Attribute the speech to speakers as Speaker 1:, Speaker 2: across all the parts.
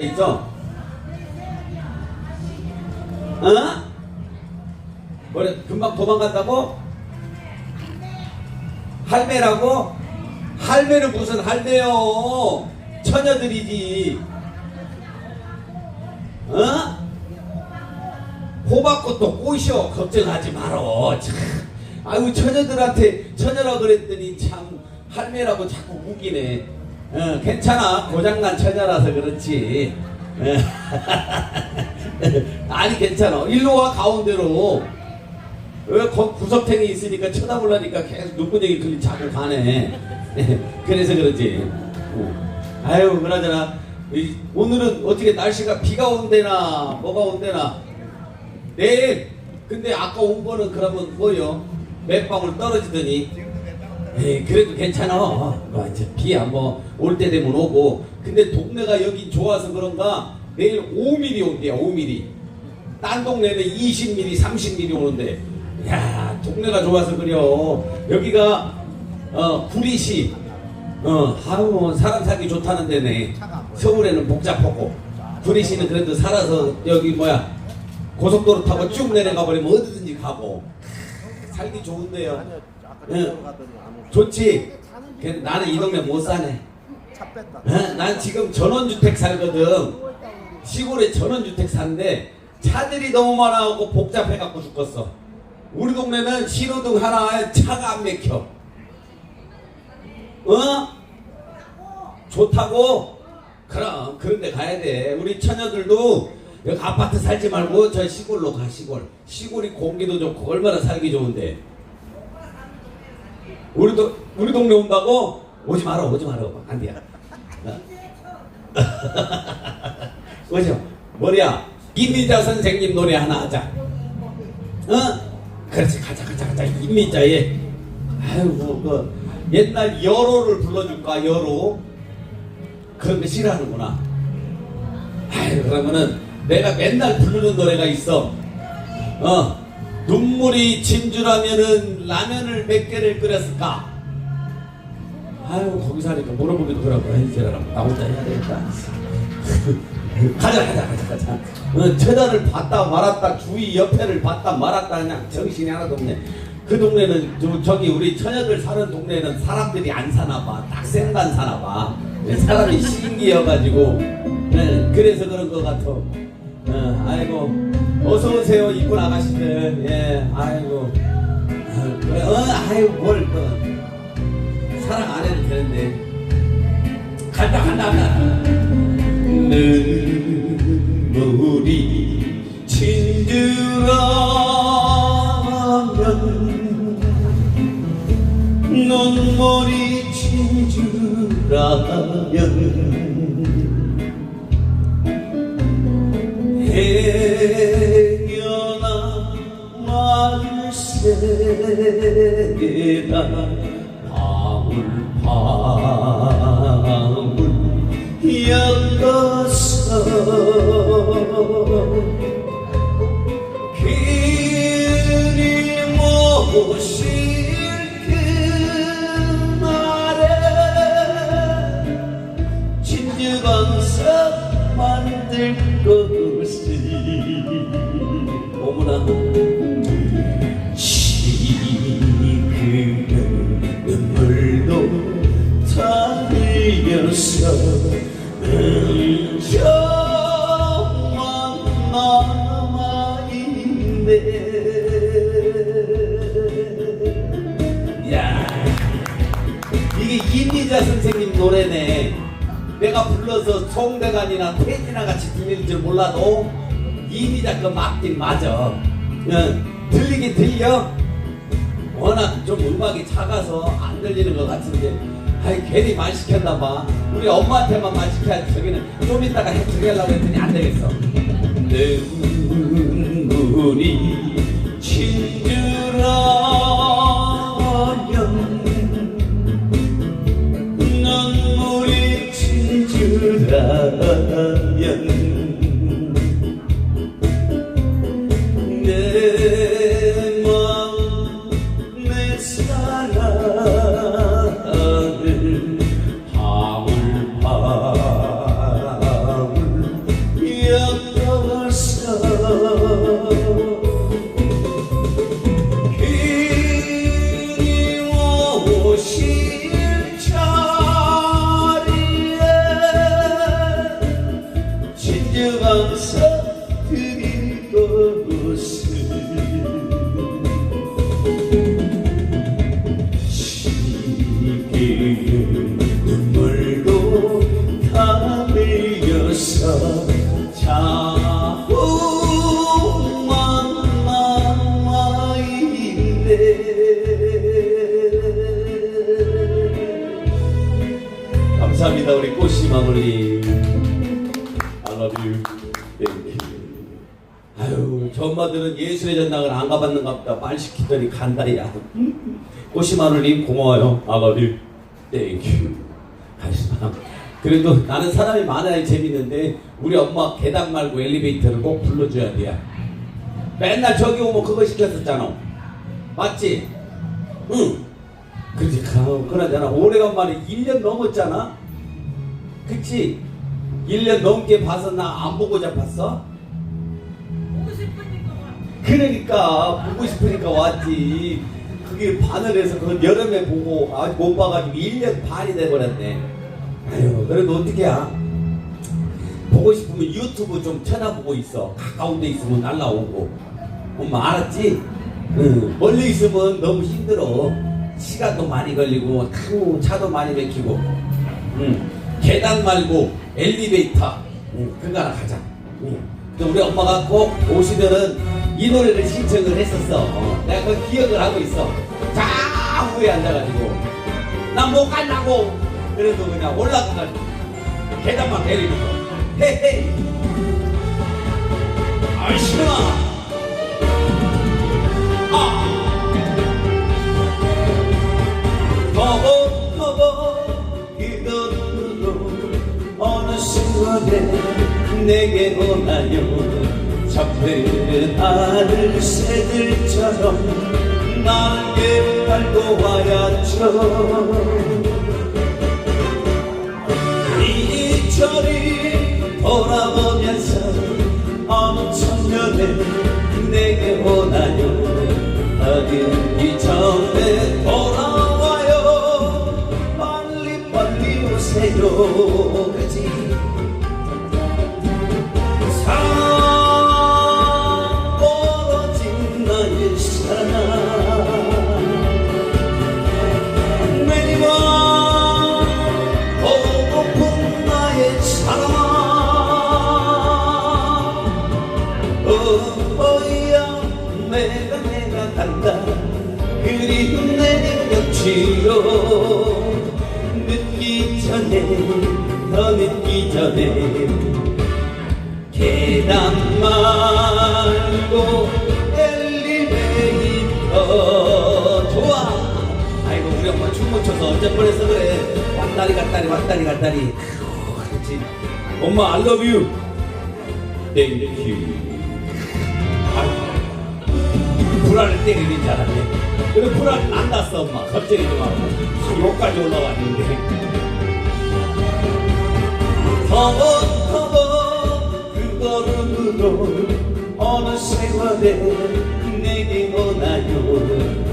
Speaker 1: 있어. 어? 금방 도망간다고? 할매라고? 할매는 무슨 할매요? 처녀들이지. 어? 호박꽃도 꽃이요. 걱정하지 말어. 참. 아유 처녀들한테 처녀라 그랬더니 참 할매라고 자꾸 우기네. 어, 괜찮아. 고장난 처녀라서 그렇지. 어. 아니 괜찮아. 일로 와 가운데로. 왜 거- 구석탱이 있으니까 쳐다보려니까 계속 눈구녕이 걸리 자꾸 가네. 그래서 그러지. 어. 아유 이- 오늘은 어떻게 날씨가 비가 온대나 뭐가 온대나 내일 근데 아까 온 거는 그러면 뭐요? 몇 방울 떨어지더니 에이 그래도 괜찮아. 뭐 이제 비야뭐올 때 되면 오고. 근데 동네가 여기 좋아서 그런가? 내일 5mm 온대요 5mm 딴 동네는 20mm 30mm 오는데. 야 동네가 좋아서 그래요 여기가 어 구리시. 어 아유 사람 살기 좋다는 데네. 서울에는 복잡하고. 구리시는 그래도 살아서 여기 뭐야? 고속도로 타고 쭉 내려가 버리면 어디든지 가고 살기 좋은데요. 응. 좋지. 그 나는 이 동네 못 사네? 난 지금 전원주택 살거든. 시골에 전원주택 사는데 차들이 너무 많아갖고 복잡해갖고 죽겠어. 우리 동네는 신호등 하나에 차가 안 막혀. 어? 좋다고? 그럼 그런 데 가야 돼. 우리 처녀들도 여기 아파트 살지 말고 저 시골로 가 시골 시골이 공기도 좋고 얼마나 살기 좋은데 우리 도 우리 동네 온다고 오지 마라 오지 마라 안 돼요 어? 뭐죠? 뭐야? 이미자 선생님 노래 하나 하자. 어? 그렇지 가자 가자 가자 이미자의 아이고 그 옛날 여로를 불러줄까 여로 그런 거 싫어하는구나. 아유 그러면은 내가 맨날 부르는 노래가 있어. 어 눈물이 진주라면은 라면을 몇 개를 끓였을까? 아유 거기서 하니까 물어보기도 그러고 저라고 나 혼자 해야 되겠다. 가자 가자 가자 가자. 어, 처자를 봤다 말았다 주위 옆에를 봤다 말았다 그냥 정신이 하나도 없네. 그 동네는 저, 저기 우리 처녀들 사는 동네는 사람들이 안 사나 봐 딱 생만 사나 봐. 사람이 신기해가지고. 네, 그래서 그런 것 같아 어, 아이고 어서 오세요 이쁜 아가씨들. 예 아이고. 어, 아이고 뭘 또. 사랑 안 해도 되는데. 간다 간다 간다. 눈물이 진주라면 눈물이 진주라면 행여나 말세라 방울 방울 엮어서 길이 모실 이게 이미자 선생님 노래네. 내가 불러서 송대관이나 태진아 같이 들릴 줄 몰라도 이미자 그 맞긴 맞아. 응, 들리긴 들려? 워낙 좀 음악이 작아서 안 들리는 것 같은데 아이 괜히 말 시켰나 봐. 우리 엄마한테만 말 시켜야지 저기는 좀 이따가 해 저기 하려고 했더니 안 되겠어. 눈물이 말 시키더니 간다야. 꽃씨마물님 고마워요. Thank you. 하지마 그래도 나는 사람이 많아야 재밌는데 우리 엄마 계단 말고 엘리베이터를 꼭 불러줘야 돼 맨날 저기 오면 그거 시켰었잖아. 맞지? 응. 그렇지 가- 그러잖아. 오래간만에 1년 넘었잖아. 그치? 1년 넘게 봐서 나 안 보고 잡았어? 그러니까 보고 싶으니까 왔지. 그게 바늘에서 그 여름에 보고 아직 못 봐가지고 1년 반이 돼버렸네. 아유 그래도 어떻게 야? 보고 싶으면 유튜브 좀 쳐다보고 있어. 가까운 데 있으면 날라오고. 엄마 알았지? 응. 멀리 있으면 너무 힘들어. 시간도 많이 걸리고 차도 많이 막히고. 응. 계단 말고 엘리베이터. 응 그거 하나 가자. 응. 또 우리 엄마가 꼭 오시면은 이 노래를 신청을 했었어. 어, 내가 그 기억을 하고 있어. 자 후에 앉아가지고. 난 못 간다고. 그래도 그냥 올라가가지고 계단만 내리는 거 헤헤. 아이 시원아. 아 터벅터벅 그걸로 어느 순간에 내게 오나요 잡히는 하늘새들처럼 날개 밟고 와야죠. 이리저리 돌아보면서 어느 청년에 내게 오나요 어디 전에 돌아와요. 빨리 빨리 오세요 더 늦기 전에 계단 말고 엘리베이터. 좋아. 아이고 우리 엄마 춤 못 춰서 뻔했어 그래. 왔다리 갔다리 왔다리 갔다리. 그렇지. 엄마 I love you. Thank you. 아이고 불안을 때리는 줄 알았네. 그래 불안은 안 났어 엄마. 갑자기 좀 하고. 여기까지 올라왔는데 터벅터벅 그 걸음으로 어느 세월에 내게 오나요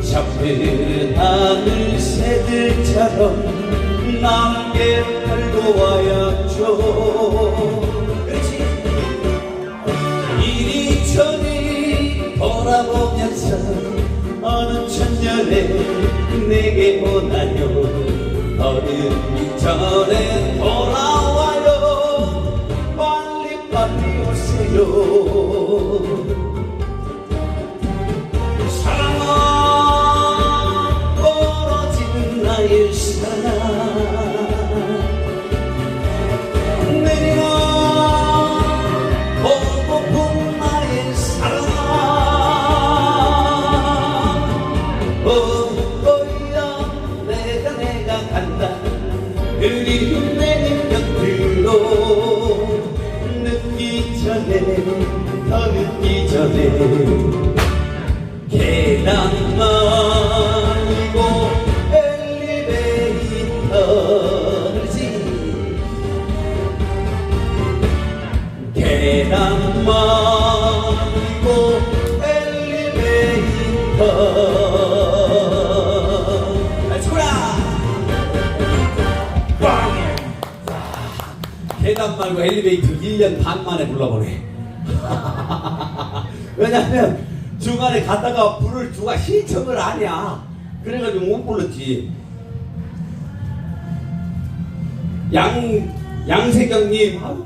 Speaker 1: 잡히는 하늘 새들처럼 남게 팔고 와야죠 이리저리 돌아보면서 어느 천년에 내게 오나요 어른이 전에 돌아 오 계단 말고 엘리베이터 1년 반 만에 불러보네. 왜냐면 중간에 갔다가 불을 주가 신청을 하냐. 그래가지고 못 불렀지. 양, 양세경님, 아유,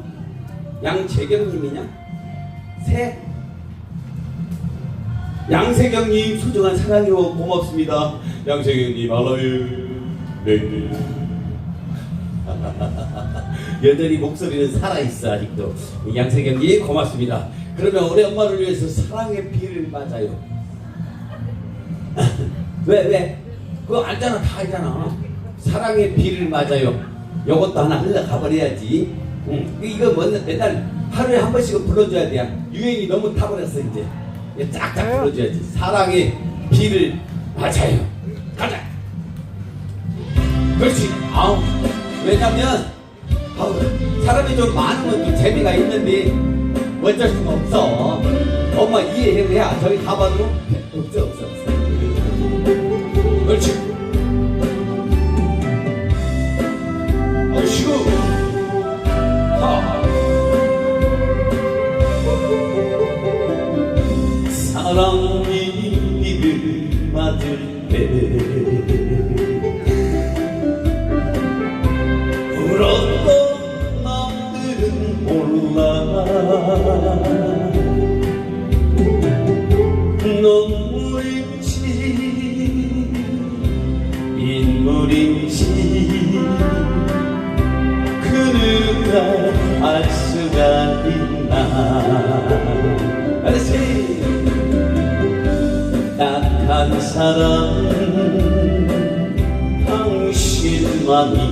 Speaker 1: 양채경님이냐? 새? 양세경님 소중한 사랑이요 고맙습니다. 양세경님 알아요. 네. 여전히 목소리는 살아있어 아직도 양세경님 고맙습니다. 그러면 우리 엄마를 위해서 사랑의 비를 맞아요. 왜 왜? 그거 알잖아 다 알잖아. 사랑의 비를 맞아요. 요것도 하나 흘러가 버려야지. 응. 이거 뭐 맨날 하루에 한 번씩은 불러줘야 돼. 유행이 너무 타버렸어 이제. 이제 쫙쫙 불러줘야지. 사랑의 비를 맞아요. 가자. 그렇지. 아우. 왜냐면 아우, 사람이 좀 많으면 좀 재미가 있는데 어쩔 수가 없어. 엄마 이해해야 저기 가봐도 없어 없어 없어. 그렇지. 아이고. 하. 사랑 당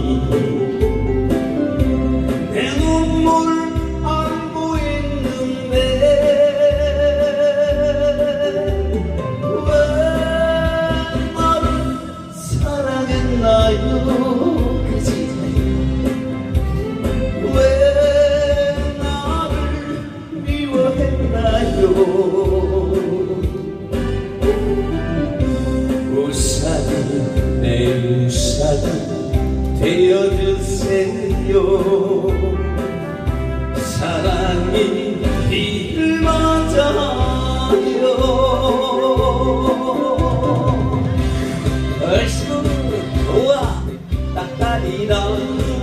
Speaker 1: 얼쑤 좋아 딱딱이랑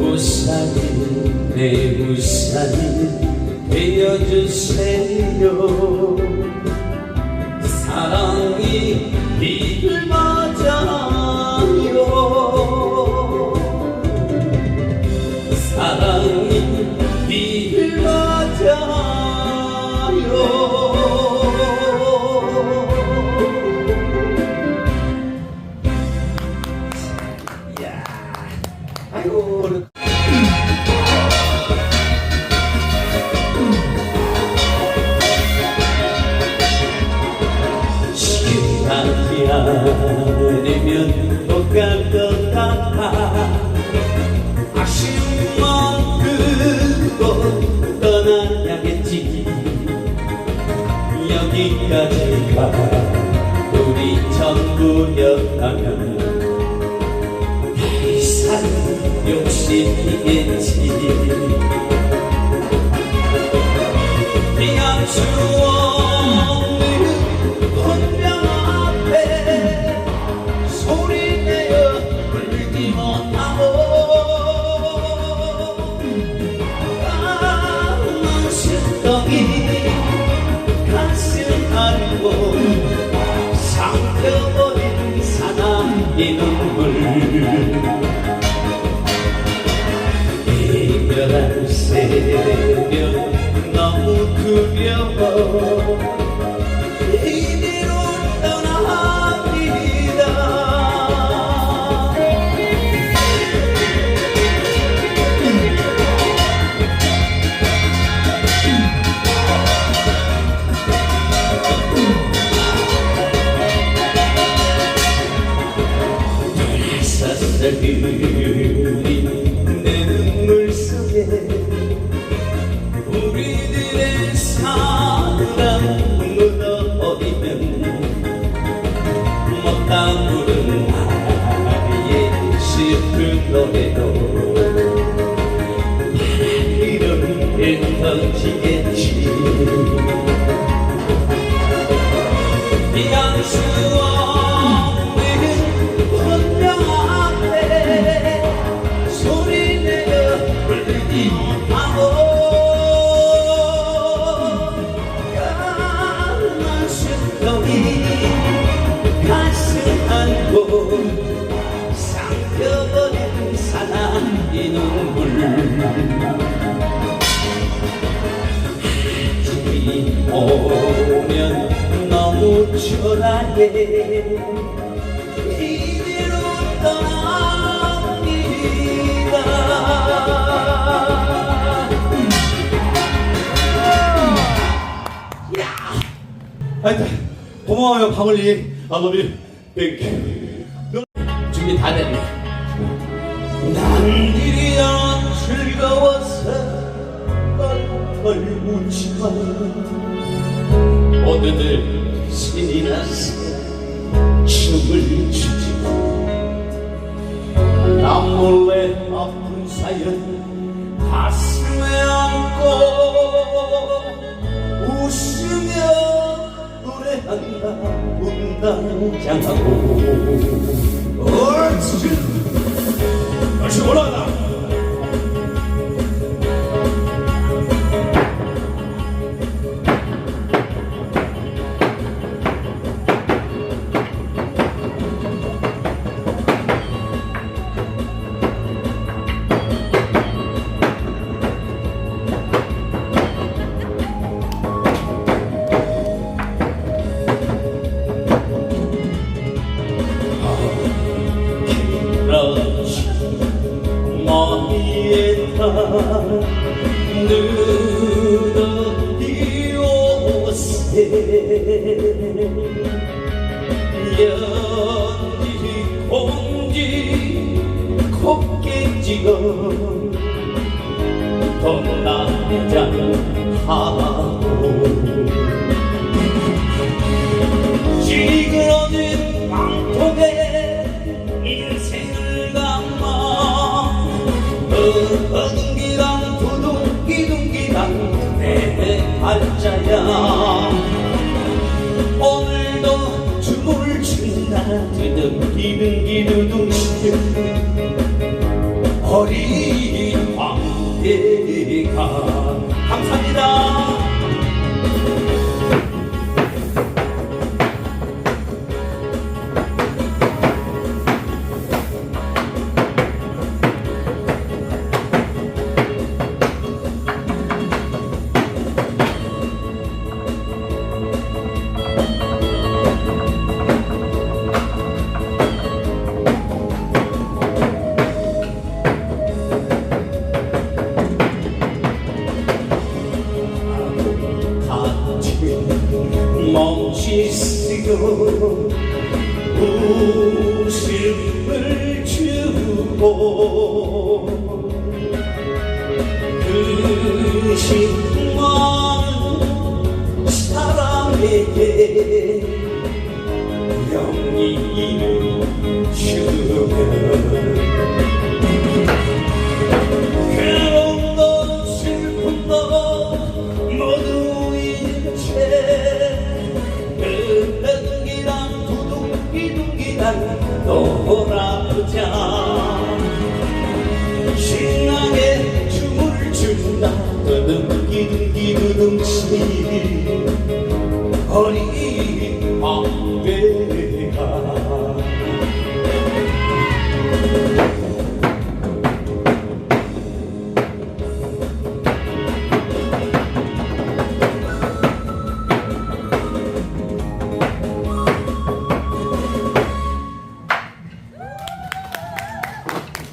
Speaker 1: 우산이 내 우산이 되어주세요 이별한 새벽 너무 그려워 서서히 내 눈물 속에 우리들의 사랑 묻어버리면 못다 부른 나의 슬픈 노래도 이름 던지겠 가슴 안고 삼켜버린 사나이 눈물. 집이 오면 너무 초라해. 이대로 떠납니다. 하여튼 고마워요 방울리 아버지 땡큐 준비 다 됐네. 난 일이야 즐거워서 뻘뻘 울지만 모두들 신이 나서 춤을 추지 나 몰래 아픈 사연 가슴에 안고 웃으며 노래한다 운단장하고 옳지 다시 올라가다 두둥기둥기두둥 어린 황제가. 감사합니다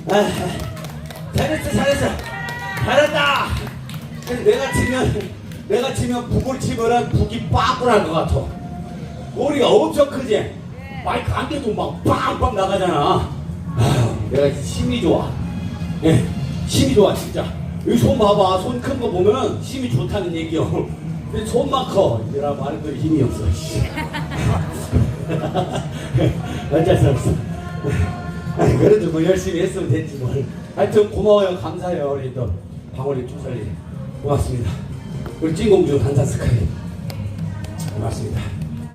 Speaker 1: 아, 잘했어 잘했어. 근데 내가 치면 내가 치면 북을 치면은 북이 빠꾸날 것 같아. 머리가 엄청 크지? 마이크 안 돼도 막 빵빵 나가잖아. 아휴, 내가 힘이 좋아. 예 힘이 좋아 진짜. 여기 손 봐봐. 손 큰 거 보면은 힘이 좋다는 얘기요. 손만 커. 이라 말은 그 힘이 없어. 씨. 어쩔 수 없어 아니, 그래도 뭐 열심히 했으면 됐지 뭘. 하여튼 고마워요. 감사해요. 우리 또 방울이 조설이 고맙습니다. 우리 찐공주 단사스카이 고맙습니다.